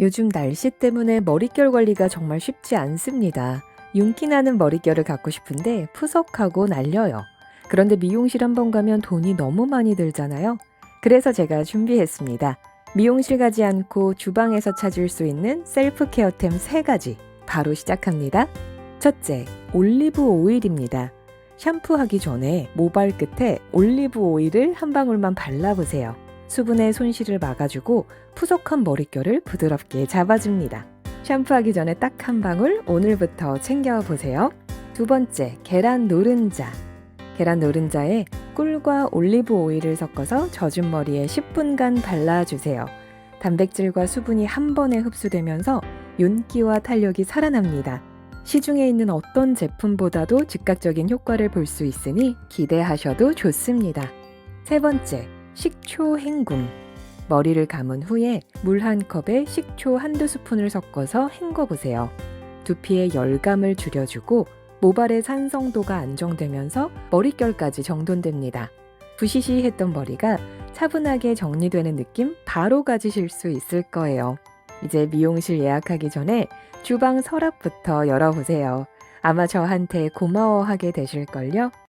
요즘 날씨 때문에 머릿결 관리가 정말 쉽지 않습니다. 윤기 나는 머릿결을 갖고 싶은데 푸석하고 날려요. 그런데 미용실 한 번 가면 돈이 너무 많이 들잖아요. 그래서 제가 준비했습니다. 미용실 가지 않고 주방에서 찾을 수 있는 셀프 케어템 3가지. 바로 시작합니다. 첫째, 올리브 오일입니다. 샴푸하기 전에 모발 끝에 올리브 오일을 한 방울만 발라보세요. 수분의 손실을 막아주고 푸석한 머릿결을 부드럽게 잡아줍니다. 샴푸하기 전에 딱 한 방울 오늘부터 챙겨보세요. 두 번째, 계란 노른자. 계란 노른자에 꿀과 올리브 오일을 섞어서 젖은 머리에 10분간 발라주세요. 단백질과 수분이 한 번에 흡수되면서 윤기와 탄력이 살아납니다. 시중에 있는 어떤 제품보다도 즉각적인 효과를 볼 수 있으니 기대하셔도 좋습니다. 세 번째, 식초 헹굼. 머리를 감은 후에 물 한 컵에 식초 한두 스푼을 섞어서 헹궈 보세요. 두피의 열감을 줄여주고 모발의 산성도가 안정되면서 머릿결까지 정돈됩니다. 부시시했던 머리가 차분하게 정리되는 느낌 바로 가지실 수 있을 거예요. 이제 미용실 예약하기 전에 주방 서랍부터 열어보세요. 아마 저한테 고마워하게 되실걸요?